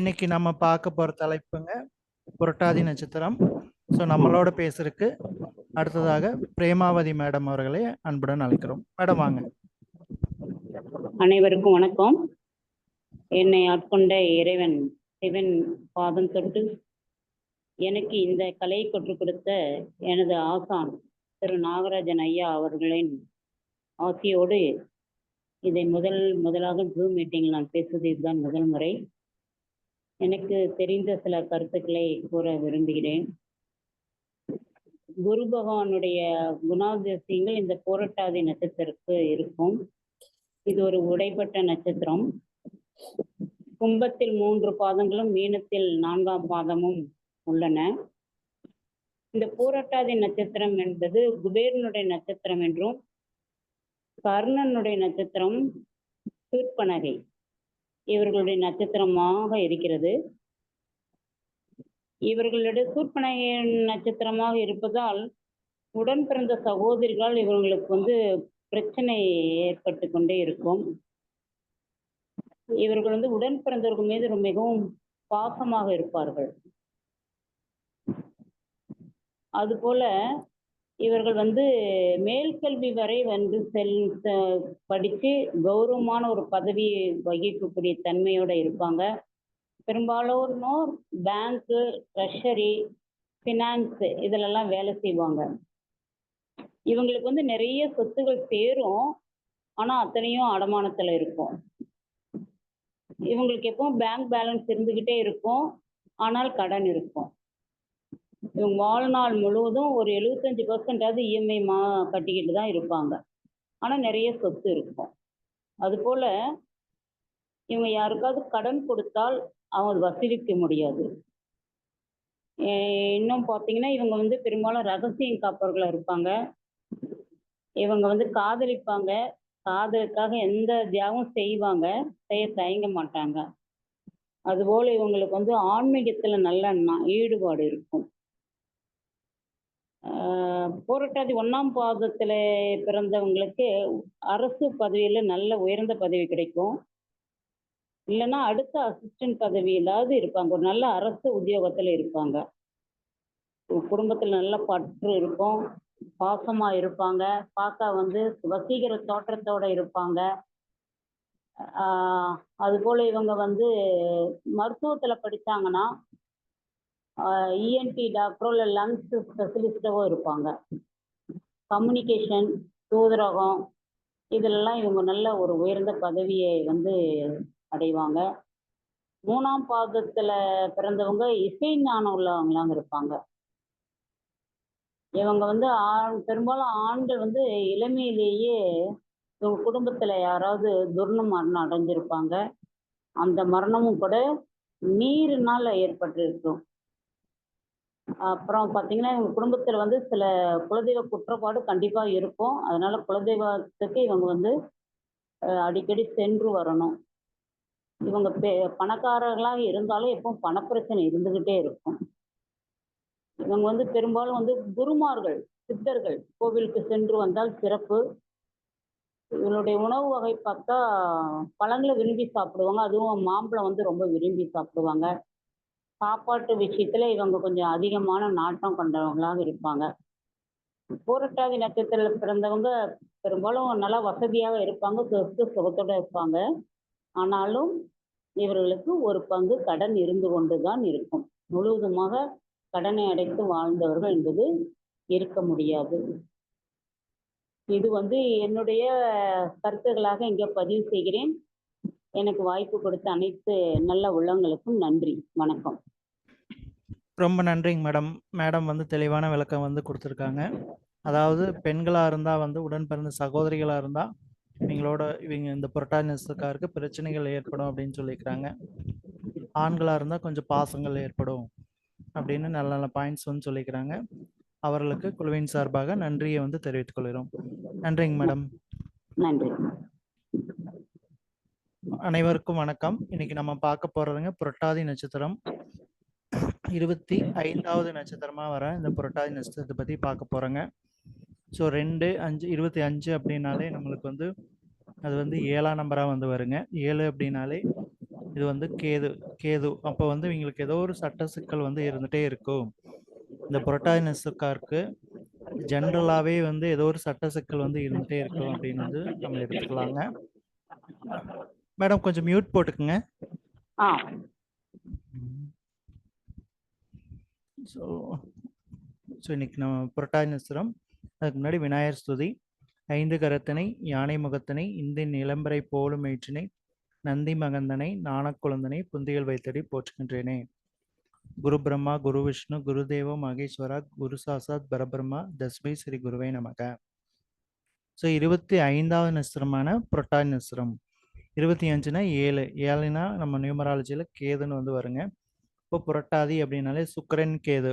இன்னைக்கு நம்ம பார்க்க போற தலைப்புங்க புரட்டாதி நட்சத்திரம். ஸோ நம்மளோட பேசுறதுக்கு அடுத்ததாக பிரேமாவதி மேடம் அவர்களை அன்புடன் அழைக்கிறோம். மேடம் வாங்க. அனைவருக்கும் வணக்கம். என்னை ஆட்கொண்ட இறைவன் சிவன் பாதம் தொட்டு எனக்கு இந்த கலையை கற்றுக் கொடுத்த எனது ஆசான் திரு நாகராஜன் ஐயா அவர்களின் ஆசியோடு இதை முதல் முதலாக ஜூம் மீட்டிங்கில் நான் பேசுவது இதுதான் முதல் முறை. எனக்கு தெரிந்த சில கருத்துக்களை கூற விரும்புகிறேன். குரு பகவானுடைய குணாதிசயங்கள் இந்த போராட்டாதி நட்சத்திரத்துக்கு இருக்கும். இது ஒரு உடைப்பட்ட நட்சத்திரம். கும்பத்தில் மூன்று பாதங்களும் மீனத்தில் நான்காம் பாதமும் உள்ளன. இந்த பூரட்டாதி நட்சத்திரம் என்பது குபேரனுடைய நட்சத்திரம் என்றும் கர்ணனுடைய நட்சத்திரம் தூர்ப்பனகை. இவர்களுடைய நட்சத்திரமாக இருக்கிறது. இவர்களுடைய சூர்பனகை நட்சத்திரமாக இருப்பதால் உடன் பிறந்த சகோதரிகளால் இவர்களுக்கு வந்து பிரச்சனை ஏற்பட்டு கொண்டே இருக்கும். இவர்கள் வந்து உடன் பிறந்தவர்கள் மீது ரொம்ப மிகவும் பாசமாக இருப்பார்கள். அதுபோல இவர்கள் வந்து மேல்கல்வி வரை வந்து செல் படித்து கௌரவமான ஒரு பதவி வகிக்கக்கூடிய தன்மையோடு இருப்பாங்க. பெரும்பாலானோர் பேங்க்கு ட்ரெஷரி ஃபினான்ஸ் இதிலெல்லாம் வேலை செய்வாங்க. இவங்களுக்கு வந்து நிறைய சொத்துகள் சேரும். ஆனால் அத்தனையும் அடமானத்தில் இருக்கும். இவங்களுக்கு எப்பவும் பேங்க் பேலன்ஸ் இருந்துக்கிட்டே இருக்கும். ஆனால் கடன் இருக்கும். இவங்க வாழ்நாள் முழுவதும் ஒரு எழுபத்தஞ்சு பர்சன்டாவது இஎம்ஐ மா கட்டிக்கிட்டு தான் இருப்பாங்க. ஆனால் நிறைய சொத்து இருக்கும். அதுபோல் இவங்க யாருக்காவது கடன் கொடுத்தால் அவங்க வசூலிக்க முடியாது. இன்னும் பார்த்தீங்கன்னா இவங்க வந்து பெரும்பாலும் ரகசியம் காப்பவர்களாக இருப்பாங்க. இவங்க வந்து காதலிப்பாங்க. காதலுக்காக எந்த தியாகம் செய்வாங்க. செய்ய தயங்க மாட்டாங்க. அதுபோல் இவங்களுக்கு வந்து ஆன்மீகத்தில் நல்ல ஈடுபாடு இருக்கும். போராட்டாதி ஒன்றாம் பாதத்தில் பிறந்தவங்களுக்கு அரசு பதவியில் நல்ல உயர்ந்த பதவி கிடைக்கும். இல்லைன்னா அடுத்த அசிஸ்டன்ட் பதவியிலாவது இருப்பாங்க. ஒரு நல்ல அரசு உத்தியோகத்தில் இருப்பாங்க. குடும்பத்தில் நல்ல பற்று இருக்கும். பாசமாக இருப்பாங்க. பார்க்க வந்து வசீகர தோற்றத்தோட இருப்பாங்க. அதுபோல் இவங்க வந்து மருத்துவத்தில் படிச்சாங்கன்னா இஎன்டி டாக்டரோ இல்லை லங்ஸ் ஸ்பெஷலிஸ்டோ இருப்பாங்க. கம்யூனிகேஷன் தூதரகம் இதிலெல்லாம் இவங்க நல்ல ஒரு உயர்ந்த பதவியை வந்து அடைவாங்க. மூணாம் பாதத்தில் பிறந்தவங்க இசை ஞானம் உள்ளவங்களாம் இருப்பாங்க. இவங்க வந்து ஆண் பெரும்பாலும் ஆண்கள் வந்து இளமையிலேயே இவங்க குடும்பத்தில் யாராவது துர்ண மரணம் அடைஞ்சிருப்பாங்க. அந்த மரணமும் கூட நீரினால் ஏற்பட்டிருக்கும். அப்புறம் பார்த்தீங்கன்னா இவங்க குடும்பத்தில் வந்து சில குலதெய்வ குற்றப்பாடு கண்டிப்பாக இருக்கும். அதனால குலதெய்வத்துக்கு இவங்க வந்து அடிக்கடி சென்று வரணும். இவங்க பெ பணக்காரர்களாக இருந்தாலும் எப்பவும் பணப்பிரச்சனை இருந்துக்கிட்டே இருக்கும். இவங்க வந்து பெரும்பாலும் வந்து குருமார்கள் சித்தர்கள் கோவிலுக்கு சென்று வந்தால் சிறப்பு. இவங்களுடைய உணவு வகை பார்த்தா பழங்களை விரும்பி சாப்பிடுவாங்க. அதுவும் மாம்பழம் வந்து ரொம்ப விரும்பி சாப்பிடுவாங்க. சாப்பாட்டு விஷயத்துல இவங்க கொஞ்சம் அதிகமான நாட்டம் கொண்டவங்களாக இருப்பாங்க. பூரட்டாதி நட்சத்திரத்தில் பிறந்தவங்க பெரும்பாலும் நல்லா வசதியாக இருப்பாங்க சொத்து சுகத்தோட இருப்பாங்க. ஆனாலும் இவர்களுக்கு ஒரு பங்கு கடன் இருந்து கொண்டுதான் இருக்கும். முழுவதுமாக கடனை அடைத்து வாழ்ந்தவர்கள் என்பது இருக்க முடியாது. இது வந்து என்னுடைய கருத்துக்களாக இங்கே பதிவு செய்கிறேன். எனக்கு வாய்ப்பு கொடுத்த அனைத்து நல்ல உள்ளங்களுக்கும் நன்றி. வணக்கம். ரொம்ப நன்றிங்க மேடம். மேடம் வந்து தெளிவான விளக்கம் வந்து கொடுத்துருக்காங்க. அதாவது பெண்களாக இருந்தால் வந்து உடன் பிறந்த சகோதரிகளாக இருந்தால் இவங்களோட இவங்க இந்த புரட்டாதி நட்சத்திரக்காருக்கு பிரச்சனைகள் ஏற்படும் அப்படின்னு சொல்லியிருக்கிறாங்க. ஆண்களாக இருந்தால் கொஞ்சம் பாசங்கள் ஏற்படும் அப்படின்னு நல்ல நல்ல பாயிண்ட்ஸ் வந்து சொல்லிக்கிறாங்க அவர்களுக்கு குழுவின் சார்பாக நன்றியை வந்து தெரிவித்துக் கொள்கிறோம். நன்றிங்க மேடம். நன்றி. அனைவருக்கும் வணக்கம். இன்னைக்கு நம்ம பார்க்க போறதுங்க புரட்டாதி நட்சத்திரம். இருபத்தி ஐந்தாவது நட்சத்திரமா வர இந்த புரட்டாதி நட்சத்திரத்தை பத்தி பார்க்க போறோங்க. ஸோ ரெண்டு அஞ்சு இருபத்தி அஞ்சு அப்படின்னாலே நம்மளுக்கு வந்து அது வந்து ஏழாம் நம்பரா வந்து வருங்க. ஏழு அப்படின்னாலே இது வந்து கேது கேது. அப்போ வந்து இவங்களுக்கு ஏதோ ஒரு சட்ட சிக்கல் வந்து இருந்துகிட்டே இருக்கும். இந்த புரட்டாதி நட்சத்திரக்காருக்கு ஜென்ரலாகவே வந்து ஏதோ ஒரு சட்ட சிக்கல் வந்து இருந்துகிட்டே இருக்கும் அப்படின்னு வந்து நம்ம எடுத்துக்கலாங்க. மேடம் கொஞ்சம் மியூட் போட்டுக்குங்க. ஆ. ஸோ ஸோ இன்னைக்கு நம்ம புரட்டாதி நட்சத்திரம். அதுக்கு முன்னாடி விநாயகர் ஸ்துதி. ஐந்து கரத்தினை யானை முகத்தினை இந்தின் நிலம்பரை போலும் ஏற்றினை நந்தி மகந்தனை நாணக்குழந்தனை புந்திகள் வைத்தடி போற்றுகின்றேனே. குரு பிரம்மா குரு விஷ்ணு குரு தேவோ மகேஸ்வரா குரு சாசாத் பரபிரம்மா தஸ்மை ஸ்ரீ குருவே நமக. ஸோ இருபத்தி ஐந்தாவது நட்சத்திரமான புரட்டாதி நட்சத்திரம். இருபத்தி அஞ்சுனா ஏழு. ஏழுனா நம்ம நியூமராலஜியில் கேதுன்னு வந்து வருங்க. இப்போ புரட்டாதி அப்படின்னாலே சுக்கரன் கேது.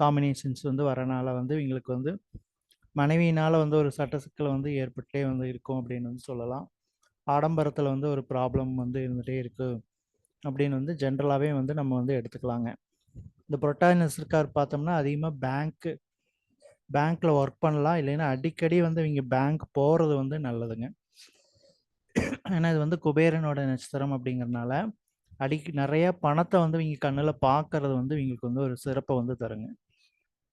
காம்பினேஷன்ஸ் வந்து வரனால வந்து இவங்களுக்கு வந்து மனைவியினால் வந்து ஒரு சட்ட சிக்கல் வந்து ஏற்பட்டே வந்து இருக்கும் அப்படின்னு வந்து சொல்லலாம். ஆடம்பரத்தில் வந்து ஒரு ப்ராப்ளம் வந்து இருந்துகிட்டே இருக்குது அப்படின்னு வந்து ஜென்ரலாகவே வந்து நம்ம வந்து எடுத்துக்கலாங்க. இந்த புரட்டாதி இருக்கார் பார்த்தோம்னா அதிகமாக பேங்க்கு பேங்க்கில் ஒர்க் பண்ணலாம். இல்லைன்னா அடிக்கடி வந்து இவங்க பேங்க் போகிறது வந்து நல்லதுங்க. ஏன்னா இது வந்து குபேரனோட நட்சத்திரம் அப்படிங்கிறனால அடிக்க நிறைய பணத்தை வந்து இவங்க கண்ணில் பார்க்கறது வந்து இவங்களுக்கு வந்து ஒரு சிறப்பை வந்து தருங்க.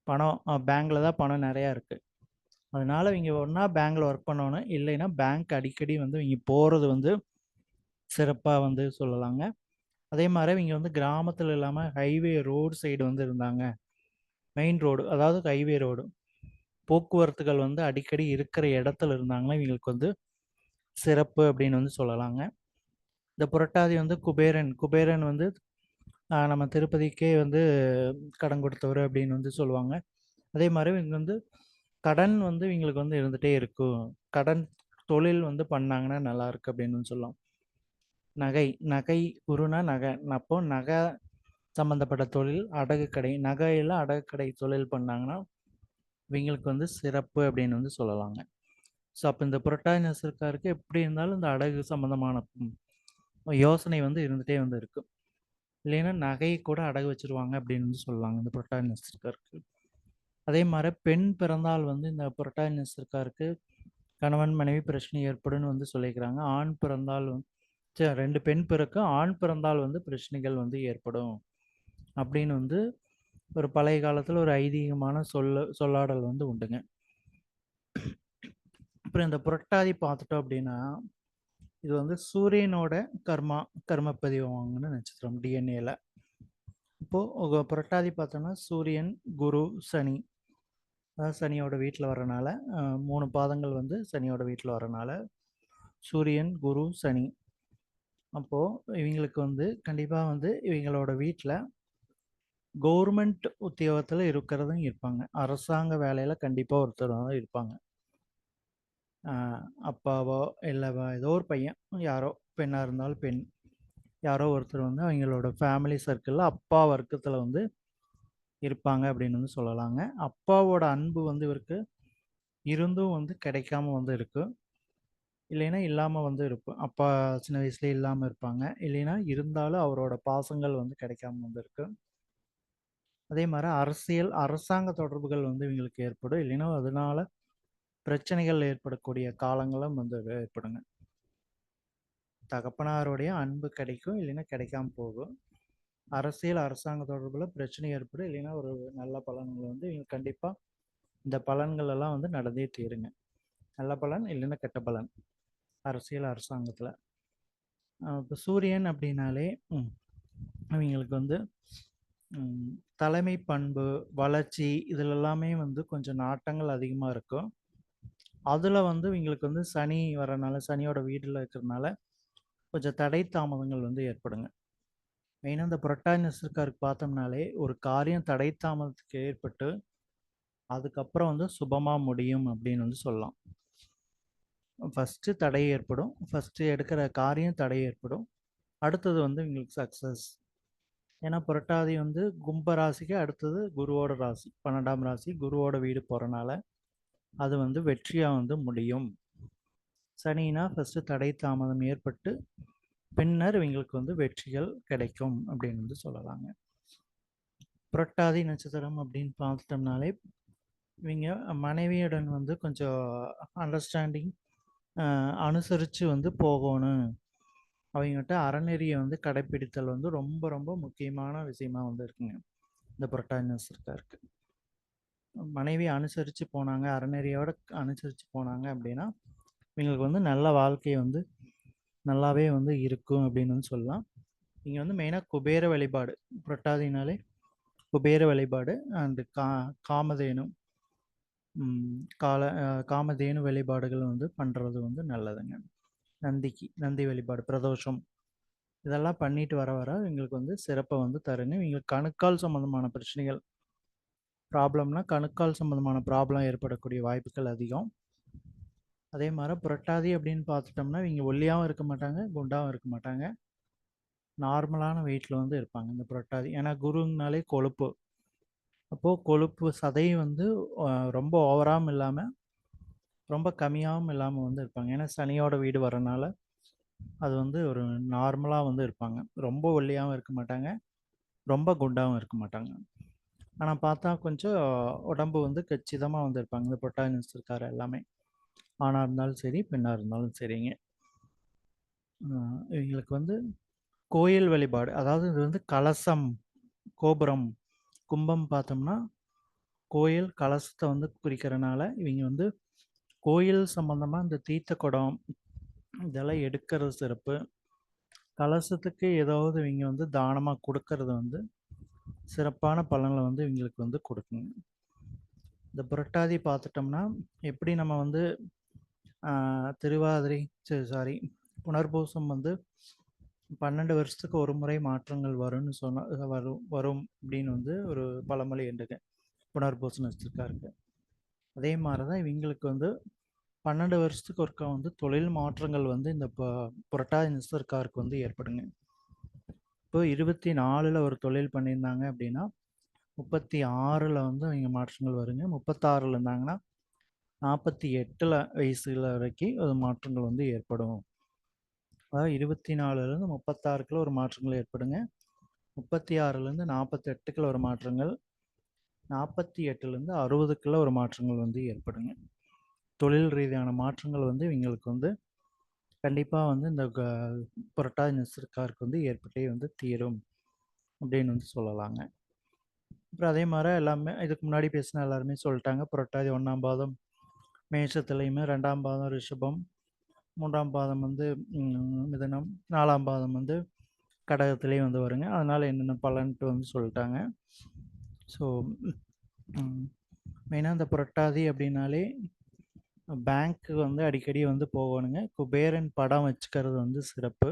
பணம் பேங்க்கில் தான் பணம் நிறையா இருக்குது அதனால இவங்க ஒன்றா பேங்க்கில் ஒர்க் பண்ணணும். இல்லைன்னா பேங்க் அடிக்கடி வந்து இவங்க போகிறது வந்து சிறப்பாக வந்து சொல்லலாங்க. அதே மாதிரி இவங்க வந்து கிராமத்தில் இல்லாமல் ஹைவே ரோடு சைடு வந்து இருந்தாங்க. மெயின் ரோடு அதாவது ஹைவே ரோடு போக்குவரத்துகள் வந்து அடிக்கடி இருக்கிற இடத்துல இருந்தாங்கன்னா இவங்களுக்கு வந்து சிறப்பு அப்படின்னு வந்து சொல்லலாங்க. இந்த புரட்டாதி வந்து குபேரன் குபேரன் வந்து நம்ம திருப்பதிக்கே வந்து கடன் கொடுத்தவர் அப்படின்னு வந்து சொல்லுவாங்க. அதே மாதிரி இவங்க வந்து கடன் வந்து இவங்களுக்கு வந்து இருந்துகிட்டே இருக்கும். கடன் தொழில் வந்து பண்ணாங்கன்னா நல்லா இருக்கு அப்படின்னு சொல்லலாம். நகை நகை குருனா நகை. அப்போ நகை சம்மந்தப்பட்ட தொழில் அடகு கடை. நகையில் அடகு கடை தொழில் பண்ணாங்கன்னா இவங்களுக்கு வந்து சிறப்பு அப்படின்னு வந்து சொல்லலாங்க. ஸோ அப்போ இந்த புரட்டாதி இருக்காருக்கு எப்படி இருந்தாலும் இந்த அடகு சம்மந்தமான யோசனை வந்து இருந்துகிட்டே வந்து இருக்கும் இல்லைன்னா நகையை கூட அடகு வச்சிருவாங்க அப்படின்னு வந்து சொல்லுவாங்க இந்த புரட்டாதி இருக்காருக்கு அதே மாதிரி பெண் பிறந்தால் வந்து இந்த புரட்டாதி இருக்காருக்கு கணவன் மனைவி பிரச்சனை ஏற்படும்னு வந்து சொல்லிக்கிறாங்க. ஆண் பிறந்தால் வந்து ரெண்டு பெண் பிறக்க ஆண் பிறந்தால் வந்து பிரச்சனைகள் வந்து ஏற்படும் அப்படின்னு வந்து ஒரு பழைய காலத்தில் ஒரு ஐதீகமான சொல்ல சொல்லாடல் வந்து உண்டுங்க. அப்புறம் இந்த புரட்டாதி பார்த்துட்டோம் அப்படின்னா இது வந்து சூரியனோட கர்மா கர்மப்பதிவு வாங்கின நட்சத்திரம் டிஎன்ஏல இப்போது புரட்டாதி பார்த்தோம்னா சூரியன் குரு சனி. அதாவது சனியோட வீட்டில் வரனால மூணு பாதங்கள் வந்து சனியோட வீட்டில் வரனால சூரியன் குரு சனி. அப்போது இவங்களுக்கு வந்து கண்டிப்பாக வந்து இவங்களோட வீட்டில் கவர்மெண்ட் உத்தியோகத்தில் இருக்கிறதும் இருப்பாங்க. அரசாங்க வேலையில் கண்டிப்பாக ஒருத்தர் தான் இருப்பாங்க. அப்பாவோ இல்லை ஏதோ ஒரு பையன் யாரோ பெண்ணாக இருந்தாலும் பெண். யாரோ ஒருத்தர் வந்து அவங்களோட ஃபேமிலி சர்க்கிளில் அப்பா வர்க்கத்தில் வந்து இருப்பாங்க அப்படின்னு வந்து சொல்லலாங்க. அப்பாவோட அன்பு வந்து இவருக்கு இருந்தும் வந்து கிடைக்காம வந்து இருக்கு. இல்லைன்னா இல்லாமல் வந்து இருப்போம் அப்பா சின்ன வயசுலேயே இல்லாமல் இருப்பாங்க. இல்லைன்னா இருந்தாலும் அவரோட பாசங்கள் வந்து கிடைக்காம வந்து இருக்கு. அதே மாதிரி அரசியல் அரசாங்க தொடர்புகள் வந்து இவங்களுக்கு ஏற்படும். இல்லைன்னா அதனால பிரச்சனைகள் ஏற்படக்கூடிய காலங்களும் வந்து ஏற்படுங்க. தகப்பனாருடைய அன்பு கிடைக்கும் இல்லைன்னா கிடைக்காம போகும். அரசியல் அரசாங்க தொடர்பில் பிரச்சனை ஏற்படும் இல்லைன்னா ஒரு நல்ல பலன்கள் வந்து இவங்க கண்டிப்பாக இந்த பலன்கள் எல்லாம் வந்து நடந்தே தீருங்க. நல்ல பலன் இல்லைன்னா கெட்ட பலன். அரசியல் அரசாங்கத்தில். இப்போ சூரியன் அப்படின்னாலே அவங்களுக்கு வந்து தலைமை பண்பு வளர்ச்சி இதில் எல்லாமே வந்து கொஞ்சம் நாட்டங்கள் அதிகமாக இருக்கும். அதில் வந்து இவங்களுக்கு வந்து சனி வரனால சனியோட வீட்டில் இருக்கிறதுனால கொஞ்சம் தடை தாமதங்கள் வந்து ஏற்படுங்க. மெயினாக இந்த புரட்டாதி பார்த்தோம்னாலே ஒரு காரியம் தடை தாமதத்துக்கு ஏற்பட்டு அதுக்கப்புறம் வந்து சுபமாக முடியும் அப்படின்னு வந்து சொல்லலாம். ஃபஸ்ட்டு தடை ஏற்படும். ஃபஸ்ட்டு எடுக்கிற காரியம் தடை ஏற்படும். அடுத்தது வந்து இவங்களுக்கு சக்ஸஸ் ஏன்னா புரட்டாதி வந்து கும்ப ராசிக்கு அடுத்தது குருவோட ராசி. பன்னெண்டாம் ராசி குருவோட வீடு போகிறனால அது வந்து வெற்றியாக வந்து முடியும். சனினா ஃபஸ்ட்டு தடை தாமதம் ஏற்பட்டு பின்னர் இவங்களுக்கு வந்து வெற்றிகள் கிடைக்கும் அப்படின்னு வந்து சொல்லலாங்க. புரட்டாதி நட்சத்திரம் அப்படின்னு பார்த்துட்டோம்னாலே இவங்க மனைவியுடன் வந்து கொஞ்சம் அண்டர்ஸ்டாண்டிங் அனுசரித்து வந்து போகணும். அவங்ககிட்ட அறநெறியை வந்து கடைப்பிடித்தல் வந்து ரொம்ப ரொம்ப முக்கியமான விஷயமா வந்து இருக்குங்க. இந்த புரட்டாதி நட்சத்திரக்காருக்கு மனைவி அனுசரித்து போனாங்க அறநெறியோட அனுசரித்து போனாங்க அப்படின்னா இவங்களுக்கு வந்து நல்ல வாழ்க்கை வந்து நல்லாவே வந்து இருக்கும் அப்படின்னு வந்து சொல்லலாம். இங்கே வந்து மெயினாக குபேர வழிபாடு புரட்டாதினாலே குபேர வழிபாடு அண்டு கா காமதேனும் கால காமதேனு வழிபாடுகள் வந்து பண்ணுறது வந்து நல்லதுங்க. நந்திக்கு நந்தி வழிபாடு பிரதோஷம் இதெல்லாம் பண்ணிட்டு வர வர எங்களுக்கு வந்து சிறப்பை வந்து தருங்க. எங்களுக்கு கணுக்கால் சம்மந்தமான பிரச்சனைகள் ப்ராப்ளம்னா கணுக்கால் சம்மந்தமான ப்ராப்ளம் ஏற்படக்கூடிய வாய்ப்புகள் அதிகம். அதே மாதிரி புரட்டாதி அப்படின்னு பார்த்துட்டோம்னா இவங்க ஒல்லியாகவும் இருக்க மாட்டாங்க குண்டாகவும் இருக்க மாட்டாங்க. நார்மலான வெயிட்டில் வந்து இருப்பாங்க இந்த புரட்டாதி. ஏன்னா குருங்கனாலே கொழுப்பு. அப்போது கொழுப்பு சதை வந்து ரொம்ப ஓவராகவும் இல்லாமல் ரொம்ப கம்மியாகவும் இல்லாமல் வந்து இருப்பாங்க. ஏன்னா சனியோட வீடு வரனால அது வந்து ஒரு நார்மலாக வந்து இருப்பாங்க. ரொம்ப ஒல்லியாகவும் இருக்க மாட்டாங்க ரொம்ப குண்டாகவும் இருக்க மாட்டாங்க. ஆனால் பார்த்தா கொஞ்சம் உடம்பு வந்து கச்சிதமாக வந்திருப்பாங்க. இந்த புரட்டாதி இருக்கார் எல்லாமே. ஆணாக இருந்தாலும் சரி பெண்ணாக இருந்தாலும் சரிங்க. இவங்களுக்கு வந்து கோயில் வழிபாடு அதாவது இது வந்து கலசம் கோபுரம் கும்பம் பார்த்தோம்னா கோயில் கலசத்தை வந்து குறிக்கிறனால இவங்க வந்து கோயில் சம்பந்தமாக இந்த தீர்த்த குடம் இதெல்லாம் எடுக்கிறது சிறப்பு. கலசத்துக்கு ஏதாவது இவங்க வந்து தானமாக கொடுக்கறது வந்து சிறப்பான பலன்களை வந்து இவங்களுக்கு வந்து கொடுக்குங்க இந்த புரட்டாதி பார்த்துட்டோம்னா எப்படி நம்ம வந்து திருவாதிரை சாரி புனர்பூசம் வந்து பன்னெண்டு வருஷத்துக்கு ஒரு முறை மாற்றங்கள் வரும்னு சொன்ன வரும் வரும் அப்படின்னு வந்து ஒரு பழமொழி உண்டுங்க. புனர்பூசம் வச்சுருக்காருக்கு. அதே மாதிரி தான் இவங்களுக்கு வந்து பன்னெண்டு வருஷத்துக்கு ஒருக்கா வந்து தொழில் மாற்றங்கள் வந்து இந்த ப- புரட்டாதி நிசர்காருக்கு வந்து ஏற்படுங்க. இப்போ இருபத்தி நாலில் ஒரு தொழில் பண்ணியிருந்தாங்க அப்படின்னா முப்பத்தி ஆறில் வந்து அவங்க மாற்றங்கள் வருங்க. முப்பத்தாறில் இருந்தாங்கன்னா நாற்பத்தி எட்டில் வயசுல வரைக்கும் அது மாற்றங்கள் வந்து ஏற்படும். அதாவது இருபத்தி நாலுலேருந்து முப்பத்தாறுக்குள்ள ஒரு மாற்றங்கள் ஏற்படுங்க. முப்பத்தி ஆறுலேருந்து நாற்பத்தெட்டுக்குள்ள ஒரு மாற்றங்கள் நாற்பத்தி எட்டுலேருந்து அறுபதுக்குள்ள ஒரு மாற்றங்கள் வந்து ஏற்படுங்க. தொழில் ரீதியான மாற்றங்கள் வந்து இவங்களுக்கு வந்து கண்டிப்பாக வந்து இந்த க- புரட்டாதி நட்சத்திரக்காருக்கு வந்து ஏற்பட்டே வந்து தீரும் அப்படின்னு வந்து சொல்லலாங்க. அப்புறம் அதே மாதிரி எல்லாமே இதுக்கு முன்னாடி பேசின எல்லாருமே சொல்லிட்டாங்க புரட்டாதி ஒன்றாம் பாதம் மேஷத்துலேயுமே ரெண்டாம் பாதம் ரிஷபம் மூன்றாம் பாதம் வந்து ம், மிதுனம் நாலாம் பாதம் வந்து கடகத்துலேயும் வந்து வருங்க. அதனால் என்னென்ன பலன்ட்டு வந்து சொல்லிட்டாங்க. ஸோ மெயினாக இந்த புரட்டாதி அப்படின்னாலே பேங்க்கு வந்து அடிக்கடி வந்து போகணுங்க. குபேரன் படம் வச்சுக்கிறது வந்து சிறப்பு.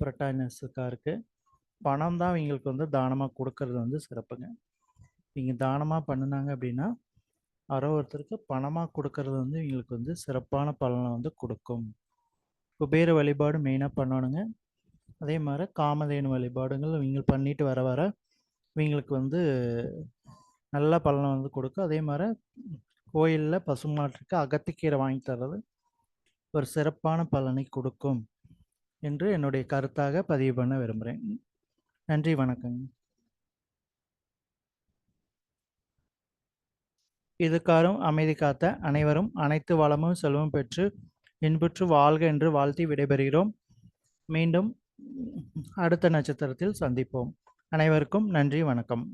புரட்டாதி இருக்குது பணம் தான் இவங்களுக்கு வந்து தானமாக கொடுக்கறது வந்து சிறப்புங்க. இவங்க தானமாக பண்ணினாங்க அப்படின்னா யாரோ ஒருத்தருக்கு பணமாக கொடுக்கறது வந்து இவங்களுக்கு வந்து சிறப்பான பலனை வந்து கொடுக்கும். குபேர வழிபாடு மெயினாக பண்ணணுங்க. அதே மாதிரி காமதேனு வழிபாடுகள் இவங்க பண்ணிட்டு வர வர இவங்களுக்கு வந்து நல்ல பலனை வந்து கொடுக்கும். அதே மாதிரி கோயிலில் பசுமாட்டுக்கு அகத்திக்கீரை வாங்கி தர்றது ஒரு சிறப்பான பலனை கொடுக்கும் என்று என்னுடைய கருத்தாக பதிவு பண்ண விரும்புகிறேன் நன்றி வணக்கங்க. இதுக்காரும் அமைதி காத்த அனைவரும் அனைத்து வளமும் செல்வம் பெற்று இன்புற்று வாழ்க என்று வாழ்த்தி விடைபெறுகிறோம். மீண்டும் அடுத்த நட்சத்திரத்தில் சந்திப்போம். அனைவருக்கும் நன்றி வணக்கம்.